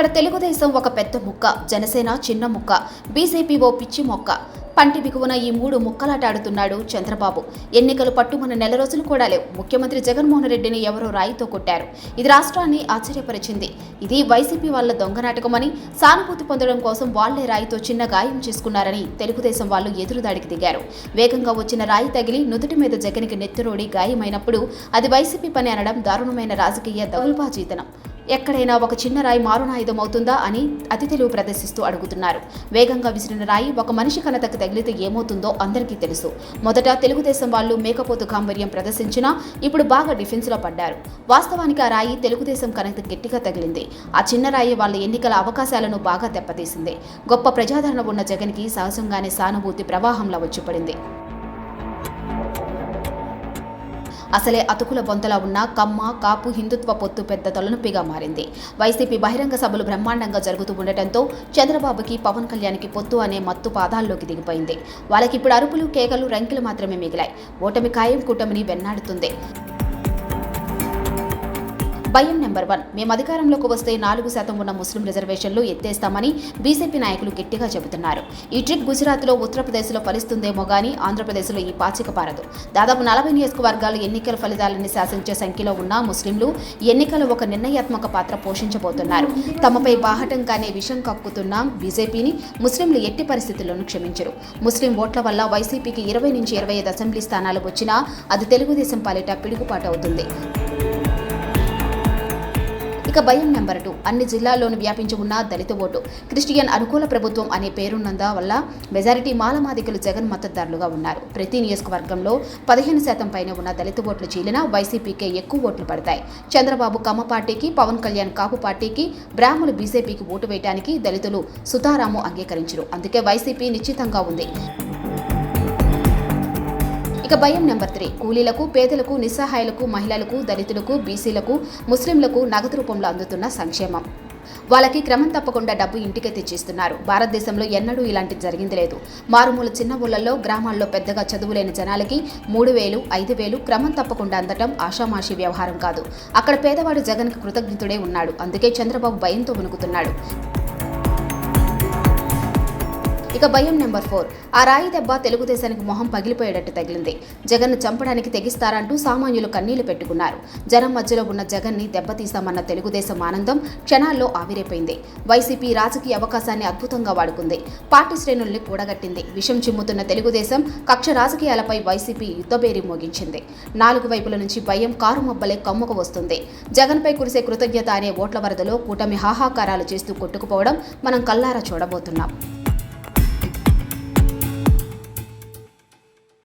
అక్కడ తెలుగుదేశం ఒక పెద్ద ముక్క జనసేన చిన్న ముక్క బీజేపీ ఓ పిచ్చి మొక్క. పంటి బిగువన ఈ మూడు ముక్కలాటాడుతున్నాడు చంద్రబాబు. ఎన్నికలు పట్టుమన్న నెల రోజులు కూడా లేవు. ముఖ్యమంత్రి జగన్మోహన్ రెడ్డిని ఎవరో రాయితో కొట్టారు. ఇది రాష్ట్రాన్ని ఆశ్చర్యపరిచింది. ఇది వైసీపీ వాళ్ళ దొంగ నాటకమని సానుభూతి పొందడం కోసం వాళ్ళే రాయితో చిన్న గాయం చేసుకున్నారని తెలుగుదేశం వాళ్ళు ఎదురుదాడికి దిగారు. వేగంగా వచ్చిన రాయి తగిలి నుదుటి మీద జగన్కి నెత్తురోడి గాయమైనప్పుడు అది వైసీపీ పని అనడం దారుణమైన రాజకీయ దగుల్బాజీతనం ఎక్కడైనా ఒక చిన్న రాయి మారునాయుధం అవుతుందా అని అతి తెలివి ప్రదర్శిస్తూ అడుగుతున్నారు. వేగంగా విసిరిన రాయి ఒక మనిషి కనతకు తగిలితే ఏమవుతుందో అందరికీ తెలుసు. మొదట తెలుగుదేశం వాళ్ళు మేకపోతు గాంభర్యం ప్రదర్శించినా ఇప్పుడు బాగా డిఫెన్స్లో పడ్డారు. వాస్తవానికి ఆ రాయి తెలుగుదేశం కనెక్ట్ గట్టిగా తగిలింది. ఆ చిన్న రాయి వాళ్ళ ఎన్నికల అవకాశాలను బాగా దెబ్బతీసింది. గొప్ప ప్రజాదరణ ఉన్న జగన్కి సహజంగానే సానుభూతి ప్రవాహంలా వచ్చిపడింది అసలే అతుకుల బొంతలా ఉన్న కమ్మ కాపు హిందుత్వ పొత్తు పెద్ద తలనొప్పిగా మారింది. వైసీపీ బహిరంగ సభలు బ్రహ్మాండంగా జరుగుతూ ఉండటంతో చంద్రబాబుకి పవన్ కళ్యాణ్కి పొత్తు అనే మత్తు పాదాల్లోకి దిగిపోయింది. వాళ్ళకి ఇప్పుడు అరుపులు కేకలు రంకెలు మాత్రమే మిగిలాయి. ఓటమి ఖాయం కూటమిని వెన్నాడుతుంది. భయం నెంబర్ వన్. మేము అధికారంలోకి వస్తే నాలుగు శాతం ఉన్న ముస్లిం రిజర్వేషన్లు ఎత్తేస్తామని బీజేపీ నాయకులు గట్టిగా చెబుతున్నారు. ఈ ట్రిక్ గుజరాత్లో ఉత్తరప్రదేశ్లో ఫలిస్తుందేమో గానీ ఆంధ్రప్రదేశ్లో ఈ పాచిక పారదు. దాదాపు నలభై నియోజకవర్గాలు ఎన్నికల ఫలితాలని శాసించే సంఖ్యలో ఉన్న ముస్లింలు ఎన్నికలు ఒక నిర్ణయాత్మక పాత్ర పోషించబోతున్నారు. తమపై బాహటంగానే విషం కక్కుతున్న బీజేపీని ముస్లింలు ఎట్టి పరిస్థితుల్లోనూ క్షమించరు. ముస్లిం ఓట్ల వల్ల వైసీపీకి ఇరవై నుంచి ఇరవై ఐదు అసెంబ్లీ స్థానాలు వచ్చినా అది తెలుగుదేశం పాలిట పిడుగుపాటు అవుతుంది. ఇక భయం నెంబర్ టూ. అన్ని జిల్లాల్లోనూ వ్యాపించి ఉన్న దళిత ఓటు. క్రిస్టియన్ అనుకూల ప్రభుత్వం అనే పేరున్నందా వల్ల మెజారిటీ మాలమాదికలు జగన్ మద్దతుదారులుగా ఉన్నారు. ప్రతి నియోజకవర్గంలో పదిహేను శాతం పైన ఉన్న దళిత ఓట్లు చీలినా వైసీపీకే ఎక్కువ ఓట్లు పడతాయి. చంద్రబాబు కమ్మ పార్టీకి పవన్ కళ్యాణ్ కాపు పార్టీకి బ్రాహ్మణులు బీజేపీకి ఓటు వేయడానికి దళితులు సుతారాము అంగీకరించరు. అందుకే వైసీపీ నిశ్చితంగా ఉంది. ఇక భయం నెంబర్ త్రీ. కూలీలకు పేదలకు నిస్సహాయులకు మహిళలకు దళితులకు బీసీలకు ముస్లింలకు నగదు రూపంలో అందుతున్న సంక్షేమం. వాళ్ళకి క్రమం తప్పకుండా డబ్బు ఇంటికే తెచ్చిస్తున్నారు. భారతదేశంలో ఎన్నడూ ఇలాంటిది జరిగింది లేదు. మారుమూల చిన్న ఊళ్ళల్లో గ్రామాల్లో పెద్దగా చదువులేని జనాలకి మూడు వేలు ఐదు వేలు క్రమం తప్పకుండా అందటం ఆషామాషి వ్యవహారం కాదు. అక్కడ పేదవాడు జగన్కి కృతజ్ఞతుడే ఉన్నాడు. అందుకే చంద్రబాబు భయంతో వణుకుతున్నాడు. ఇక భయం నెంబర్ ఫోర్. ఆ రాయి దెబ్బ తెలుగుదేశానికి మొహం పగిలిపోయేటట్టు తగిలింది. జగన్ను చంపడానికి తెగిస్తారంటూ సామాన్యులు కన్నీళ్ళు పెట్టుకున్నారు. జనం మధ్యలో ఉన్న జగన్ని దెబ్బతీస్తామన్న తెలుగుదేశం ఆనందం క్షణాల్లో ఆవిరైపోయింది. వైసీపీ రాజకీయ అవకాశాన్ని అద్భుతంగా వాడుకుంది. పార్టీ శ్రేణుల్ని కూడగట్టింది. విషం చిమ్ముతున్న తెలుగుదేశం కక్ష రాజకీయాలపై వైసీపీ యుద్ధబేరి మోగించింది. నాలుగు వైపుల నుంచి భయం కారు మబ్బలే కమ్ముకు వస్తుంది. జగన్పై కురిసే కృతజ్ఞత అనే ఓట్ల వరదలో కూటమి హాహాకారాలు చేస్తూ కొట్టుకుపోవడం మనం కల్లారా చూడబోతున్నాం.